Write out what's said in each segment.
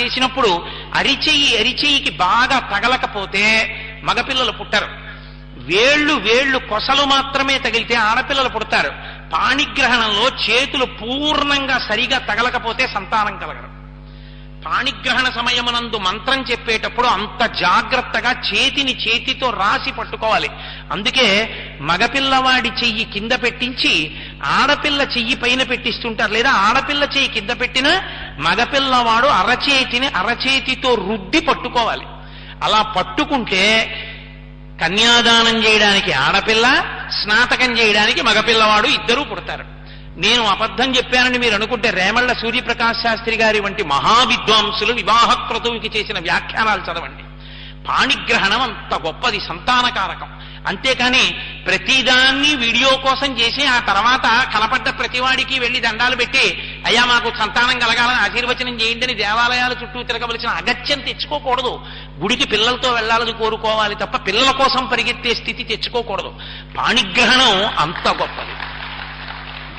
చేసినప్పుడు అరిచెయ్యి అరిచెయ్యికి బాగా తగలకపోతే మగపిల్లలు పుట్టరు. వేళ్ళు వేళ్ళు కొసలు మాత్రమే తగిలితే ఆడపిల్లలు పుడతారు. పాణిగ్రహణంలో చేతులు పూర్ణంగా సరిగా తగలకపోతే సంతానం కలగరు. పాణిగ్రహణ సమయమునందు మంత్రం చెప్పేటప్పుడు అంత జాగ్రత్తగా చేతిని చేతితో రాసి పట్టుకోవాలి. అందుకే మగపిల్లవాడి చెయ్యి కింద పెట్టించి ఆడపిల్ల చెయ్యి పైన పెట్టిస్తుంటారు. లేదా ఆడపిల్ల చెయ్యి కింద పెట్టిన మగపిల్లవాడు అరచేతిని అరచేతితో రుద్ది పట్టుకోవాలి. అలా పట్టుకుంటే కన్యాదానం చేయడానికి ఆడపిల్ల స్నాతకం చేయడానికి మగపిల్లవాడు ఇద్దరూ పుడతారు. నేను అబద్ధం చెప్పానని మీరు అనుకుంటే రేమళ్ళ సూర్యప్రకాశ్ శాస్త్రి గారి వంటి మహావిద్వాంసులు వివాహ క్రతువుకి చేసిన వ్యాఖ్యానాలు చదవండి. పాణిగ్రహణం అంత గొప్పది సంతానకారకం. అంతేకాని ప్రతిదాన్ని వీడియో కోసం చేసి ఆ తర్వాత కనపడ్డ ప్రతివాడికి వెళ్ళి దండాలు పెట్టి అయ్యా మాకు సంతానం కలగాలని ఆశీర్వచనం చేయండి. అని దేవాలయాల చుట్టూ తిరగవలసిన అగత్యం తెచ్చుకోకూడదు. గుడికి పిల్లలతో వెళ్ళాలని కోరుకోవాలి తప్ప పిల్లల కోసం పరిగెత్తే స్థితి తెచ్చుకోకూడదు. పాణిగ్రహణం అంత గొప్పది.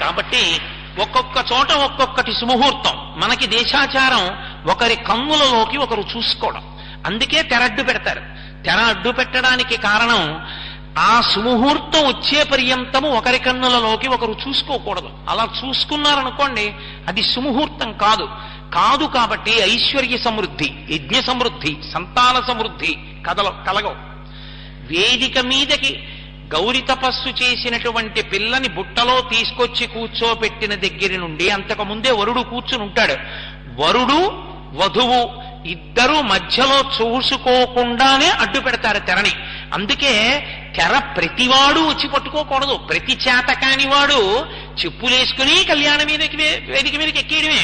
కాబట్టి ఒక్కొక్క చోట ఒక్కొక్కటి సుముహూర్తం. మనకి దేశాచారం ఒకరి కన్నులలోకి ఒకరు చూసుకోవడం. అందుకే తెర అడ్డు పెడతారు. తెర అడ్డు పెట్టడానికి కారణం ఆ సుముహూర్తం వచ్చే పర్యంతము ఒకరి కన్నులలోకి ఒకరు చూసుకోకూడదు. అలా చూసుకున్నారనుకోండి అది సుముహూర్తం కాదు. కాదు కాబట్టి ఐశ్వర్య సమృద్ధి యజ్ఞ సమృద్ధి సంతాన సమృద్ధి కదల కలగవు. వేదిక మీదకి గౌరి తపస్సు చేసినటువంటి పిల్లని బుట్టలో తీసుకొచ్చి కూర్చోపెట్టిన దగ్గర నుండి అంతకు ముందే వరుడు కూర్చుని ఉంటాడు వరుడు వధువు ఇద్దరు మధ్యలో చూసుకోకుండానే అడ్డు పెడతారు తెరని. అందుకే కెర ప్రతివాడు వచ్చి పట్టుకోకూడదు. ప్రతి చేతకాని వాడు చెప్పులేసుకుని కళ్యాణ మీదకి వేదిక మీదకి ఎక్కేయడమే.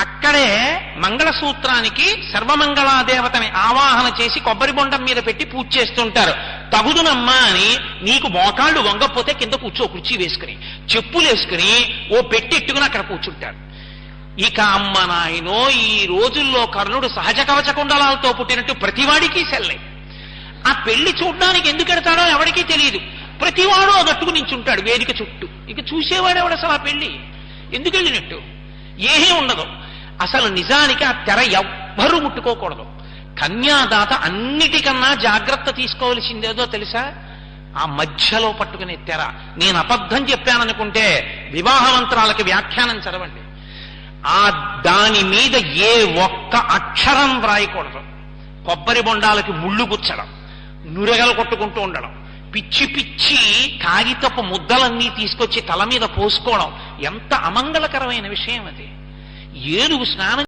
అక్కడే మంగళసూత్రానికి సర్వమంగళాదేవతని ఆవాహన చేసి కొబ్బరి బొండం మీద పెట్టి పూజ చేస్తుంటారు. తగుదునమ్మా అని నీకు మోకాళ్ళు వంగపోతే కింద కూర్చో కుర్చీ వేసుకుని. చెప్పులు వేసుకుని ఓ పెట్టెట్టుకుని అక్కడ కూర్చుంటాడు ఇక అమ్మ నాయనో ఈ రోజుల్లో కర్ణుడు సహజ కవచ కుండలాలతో పుట్టినట్టు ప్రతివాడికి సెల్లై. ఆ పెళ్ళి చూడడానికి ఎందుకు ఎడతాడో ఎవరికీ తెలియదు. ప్రతివాడు ఆ నించుంటాడు వేదిక చుట్టూ. ఇక చూసేవాడు ఎవడు అసలు ఆ పెళ్ళి? ఎందుకు వెళ్ళినట్టు? ఏమీ ఉండదు. అసలు నిజానికి ఆ తెర ఎవ్వరూ ముట్టుకోకూడదు. కన్యాదాత అన్నిటికన్నా జాగ్రత్త తీసుకోవలసిందేదో తెలుసా? ఆ మధ్యలో పట్టుకునే తెర. నేను అబద్ధం చెప్పాననుకుంటే వివాహ మంత్రాలకి వ్యాఖ్యానం చదవండి. ఆ దాని మీద ఏ ఒక్క అక్షరం వ్రాయకూడదు. కొబ్బరి బొండాలకి ముళ్ళు గుచ్చడం. నురగలు కొట్టుకుంటూ ఉండడం. పిచ్చి పిచ్చి కాగితపు ముద్దలన్నీ తీసుకొచ్చి తల మీద పోసుకోవడం. ఎంత అమంగళకరమైన విషయం అది. ఏనుగు స్నానం